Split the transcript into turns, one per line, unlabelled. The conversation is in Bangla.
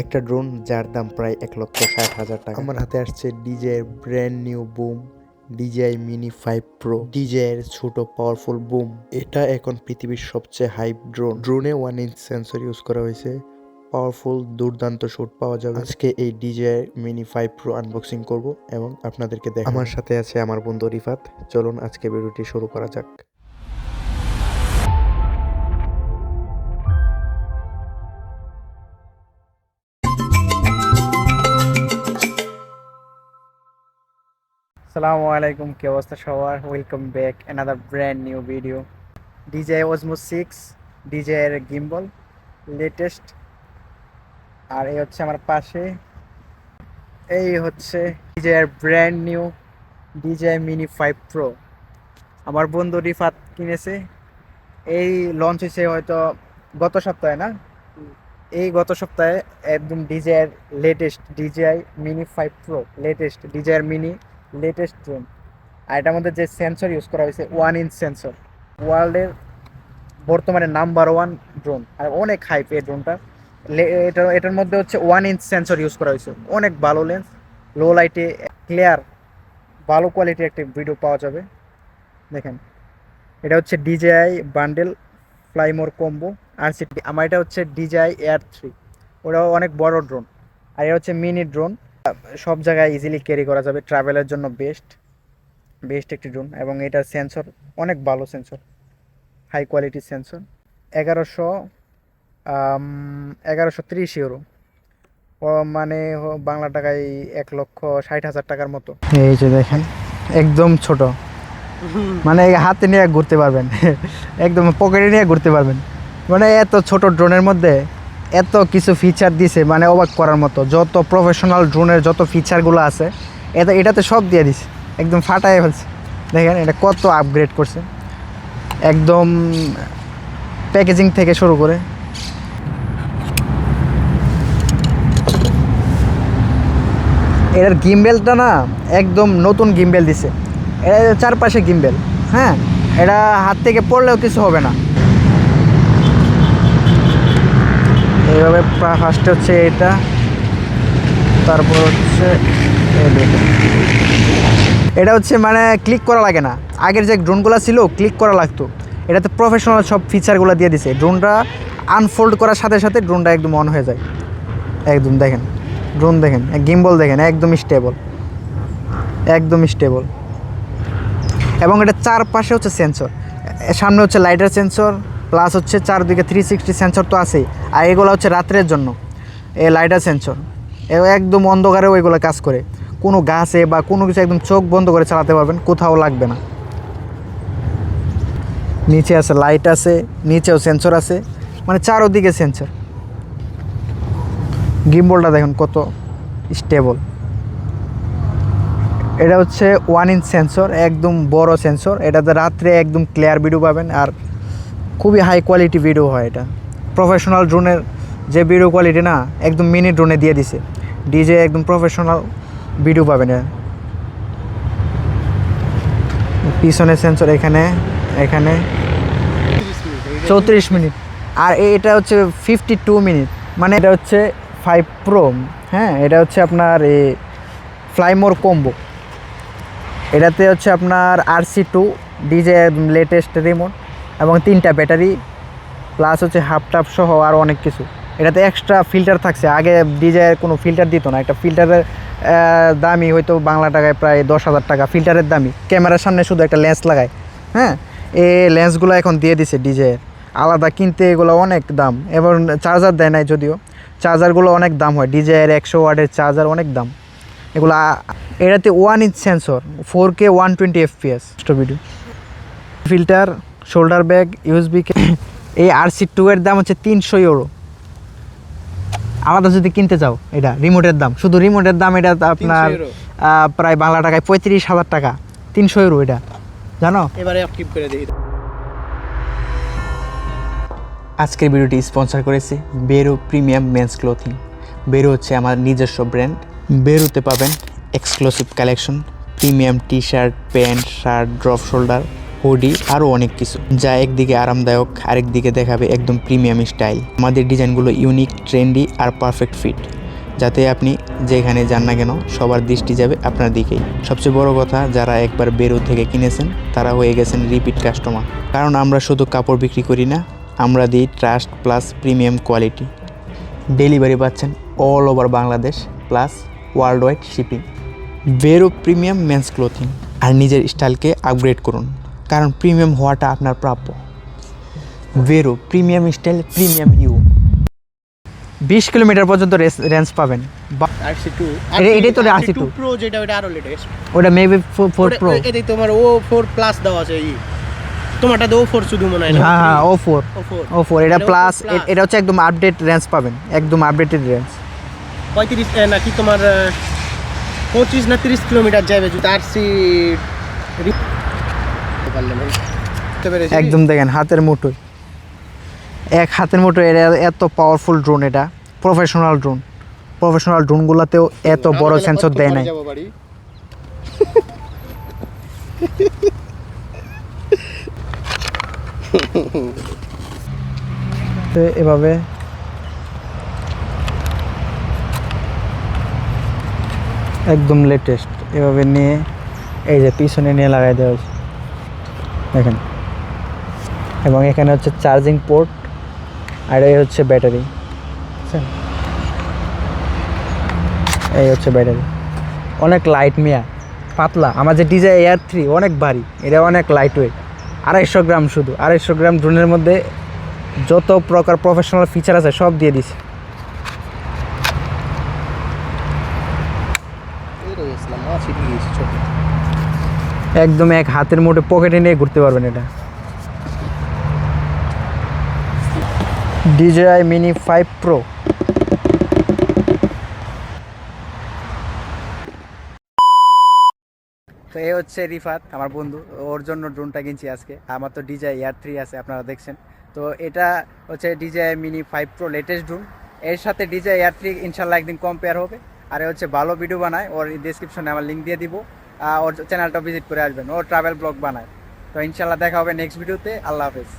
একটা ড্রোন যার দাম প্রায় এক লক্ষ ষাট হাজার টাকা। আমার হাতে আসছে DJI brand new boom DJI mini five pro DJI এর ছোট পাওয়ারফুল বুম এটা এখন পৃথিবীর সবচেয়ে হাইপ ড্রোন ড্রোনে ওয়ান ইঞ্চ সেন্সর ইউজ করা হয়েছে। পাওয়ারফুল দুর্দান্ত শুট পাওয়া যাবে। আজকে এই DJI mini five pro unboxing করব এবং আপনাদেরকে দেখ আমার সাথে আছে আমার বন্ধু রিফাত। চলুন আজকে ভিডিওটি শুরু করা যাক।
সালামু আলাইকুম, কি অবস্থা সবার? Welcome back another brand new video DJ Osmo six DJ এর গিম্বল লেটেস্ট আর এই হচ্ছে আমার পাশে। এই হচ্ছে ডিজে এর brand new DJI mini five pro আমার বন্ধু রিফাত কিনেছে। এই লঞ্চ হয়েছে হয়তো গত সপ্তাহে না? এই গত সপ্তাহে একদম ডিজের latest DJI mini five pro latest DJI mini latest drone আর এটার মধ্যে যে সেন্সর ইউজ করা হয়েছে ওয়ান ইঞ্চ সেন্সর ওয়ার্ল্ডের বর্তমানে নাম্বার ওয়ান ড্রোন আর অনেক হাইপ এই ড্রোনটা এটা এটার মধ্যে হচ্ছে ওয়ান ইঞ্চ সেন্সর ইউজ করা হয়েছে। অনেক ভালো লেন্স লো লাইটে ক্লিয়ার ভালো কোয়ালিটির একটা ভিডিও পাওয়া যাবে। দেখেন, এটা হচ্ছে DJI bundle fly more combo আর আমার এটা হচ্ছে ডিজেআই এয়ার থ্রি ওটাও অনেক বড় ড্রোন আর এটা হচ্ছে মিনি ড্রোন সব জায়গায় ইজিলি ক্যারি করা যাবে। ট্রাভেলের জন্য বেস্ট বেস্ট একটি ড্রোন এবং এটার সেন্সর অনেক ভালো সেন্সর হাই কোয়ালিটির সেন্সর এগারোশো এগারোশো তিরিশ ইউরো মানে বাংলা টাকায় এক লক্ষ ষাট হাজার টাকার মতো। এই যে দেখেন, একদম ছোট। মানে হাতে নিয়ে ঘুরতে পারবেন। একদম পকেটে নিয়ে ঘুরতে পারবেন। মানে এত ছোট ড্রোনের মধ্যে এত কিছু ফিচার দিছে মানে অবাক করার মতো। যত প্রফেশনাল ড্রোনের যত ফিচারগুলো আছে এটা এটাতে সব দিয়ে দিছে। একদম ফাটায় ফেলছে। দেখেন, এটা কত আপগ্রেড করছে। একদম প্যাকেজিং থেকে শুরু করে। এটার গিম্বেলটা না, একদম নতুন গিম্বেল দিছে। এটা চারপাশে গিম্বেল হ্যাঁ এটা হাত থেকে পড়লেও কিছু হবে না। এইভাবে ফার্স্টে হচ্ছে এটা তারপর হচ্ছে এটা হচ্ছে মানে ক্লিক করা লাগে না। আগের যে ড্রোনগুলো ছিল ক্লিক করা লাগতো। এটাতে প্রফেশনাল সব ফিচারগুলো দিয়ে দিছে। ড্রোনটা আনফোল্ড করার সাথে সাথে ড্রোনটা একদম অন হয়ে যায়। একদম দেখেন ড্রোন দেখেন গিম্বল দেখেন, একদম স্টেবল একদম স্টেবল এবং এটা চারপাশে হচ্ছে সেন্সর সামনে হচ্ছে লাইটার সেন্সর প্লাস হচ্ছে চারদিকে থ্রি সিক্সটি সেন্সর তো আছেই। আর এগুলো হচ্ছে রাত্রের জন্য। এ লাইটার সেন্সর এ একদম অন্ধকারেও এগুলো কাজ করে। কোনো গাছে বা কোনো কিছু একদম চোখ বন্ধ করে চালাতে পারবেন, কোথাও লাগবে না। নিচে আছে লাইট আছে, নিচেও সেন্সর আছে। মানে চারোদিকে সেন্সর গিম্বলটা দেখুন কত স্টেবল এটা হচ্ছে ওয়ান ইঞ্চ সেন্সর একদম বড় সেন্সর এটাতে রাত্রে একদম ক্লিয়ার ভিডিও পাবেন। আর খুবই হাই কোয়ালিটি ভিডিও হয় এটা। প্রফেশনাল ড্রোনের যে ভিডিও কোয়ালিটি না, একদম মিনি ড্রোনে দিয়ে দিছে। ডিজে একদম প্রফেশনাল ভিডিও পাবেন। পিছনে সেন্সর এখানে এখানে। চৌত্রিশ মিনিট। আর এটা হচ্ছে ফিফটি টু মিনিট। মানে এটা হচ্ছে ফাইভ প্রো হ্যাঁ এটা হচ্ছে আপনার এ ফ্লাইমোর কম্বো এটাতে হচ্ছে আপনার R C two DJI latest remote এবং তিনটা ব্যাটারি প্লাস হচ্ছে হাফ টাপ সহ আর অনেক কিছু। এটাতে এক্সট্রা ফিল্টার থাকছে। আগে ডিজে কোনো ফিল্টার দিত না। একটা ফিল্টারের দামই হয়তো বাংলা টাকায় প্রায় দশ হাজার টাকা। ফিল্টারের দামই। ক্যামেরার সামনে শুধু একটা লেন্স লাগায়। হ্যাঁ? এই লেন্সগুলো এখন দিয়ে দিছে ডিজে আলাদা কিনতে এগুলো অনেক দাম। এবং চার্জার দেয় নাই যদিও। চার্জারগুলো অনেক দাম হয়। ডিজে এর একশো ওয়ার্ডের চার্জার অনেক দাম। এগুলো, এটাতে one inch sensor four K one twenty FPS video filter shoulder bag USB এই আর সি টু এর দাম হচ্ছে তিনশো ইউরো আলাদা যদি কিনতে চাও এটা রিমোটের দাম। শুধু রিমোটের দাম এটা তো আপনার প্রায় বাংলা টাকায় পঁয়ত্রিশ হাজার টাকা। তিনশো ইউরো এটা। জানো?
এবারে অ্যাক্টিভ করে দেখি
আজকের ভিডিওটি স্পন্সর করেছে বেরো প্রিমিয়াম মেন্স ক্লোথিং বেরো হচ্ছে আমার নিজস্ব ব্র্যান্ড বেরোতে পাবেন exclusive collection premium T shirt pant shirt drop shoulder hoodie আরও অনেক কিছু, যা একদিকে আরামদায়ক, আরেকদিকে দেখাবে একদম প্রিমিয়াম স্টাইল। আমাদের ডিজাইনগুলো ইউনিক, ট্রেন্ডি আর পারফেক্ট ফিট। যাতে আপনি যেখানে যান না কেন, সবার দৃষ্টি যাবে আপনার দিকেই। সবচেয়ে বড় কথা, যারা একবার বেরো থেকে কিনেছেন, তারা হয়ে গেছেন রিপিট কাস্টমার। কারণ আমরা শুধু কাপড় বিক্রি করি না, আমরা দিই trust plus premium quality. Delivery পাচ্ছেন all over Bangladesh plus world wide shipping. Bero premium men's clothing. আর নিজের স্টাইলকে আপগ্রেড করুন। কারণ প্রিমিয়াম হওয়াটা আপনার প্রাপ্য। Bero premium style premium you.
বিশ কিলোমিটার পর্যন্ত রেঞ্জ পাবেন।
আরসি টু
এটাই তো RC2
প্রো যেটা ওটা আরও লেটেস্ট
ওটা মেবি ফোর প্রো
এটাই তোমার ও ফোর প্লাস দেওয়া আছে এই তোমারটা তো ও ফোর শুধু মনে হয়
হ্যাঁ হ্যাঁ ও ফোর
ও ফোর
এটা
এটা O4
প্লাস এটা হচ্ছে একদম আপডেট রেঞ্জ পাবেন। একদম আপডেটেড রেঞ্জ।
পঁয়ত্রিশ নাকি তোমার পঁচিশ না তিরিশ কিলোমিটার যাবে যদি আরসি
একদম দেখেন হাতের মুঠোয়। এক হাতের মুঠোয় এটা এত পাওয়ারফুল ড্রোন এটা। প্রফেশনাল ড্রোন প্রফেশনাল ড্রোনগুলোতেও এত বড় সেন্সর দেয় নাই। তো এভাবে। একদম লেটেস্ট এভাবে নিয়ে এই যে পিছনে নিয়ে লাগাই দেওয়া হয়েছে। দেখেন। এবং এখানে হচ্ছে চার্জিং পোর্ট আর এই হচ্ছে ব্যাটারি? এই হচ্ছে ব্যাটারি অনেক লাইট মিয়া পাতলা। আমার যে ডিজাই এয়ার থ্রি অনেক ভারী। এটা অনেক লাইট ওয়েট আড়াইশো গ্রাম শুধু। আড়াইশো গ্রাম ড্রোনের মধ্যে যত প্রকার প্রফেশনাল ফিচার আছে সব দিয়ে দিছে। একদম এক হাতের মুঠে পকেটে নিয়ে ঘুরতে পারবেন এটা। ডিজেআই মিনি ফাইভ প্রো তো এ হচ্ছে রিফাত, আমার বন্ধু। ওর জন্য ড্রোনটা কিনছি আজকে। আমার তো ডিজাই এয়ার থ্রি আছে, আপনারা দেখছেন। তো এটা হচ্ছে DJI mini five pro latest drone এর সাথে ডিজাই এয়ার থ্রি ইনশাল্লাহ একদিন কম্পেয়ার হবে। আর হচ্ছে ভালো ভিডিও বানায়। ওর ডিসক্রিপশনে আমার লিঙ্ক দিয়ে দিব। ওর চ্যানেলটা ভিজিট করে আসবেন। ও ট্রাভেল ব্লগ বানায়। তো ইনশাল্লাহ দেখা হবে নেক্সট ভিডিওতে আল্লাহ হাফেজ।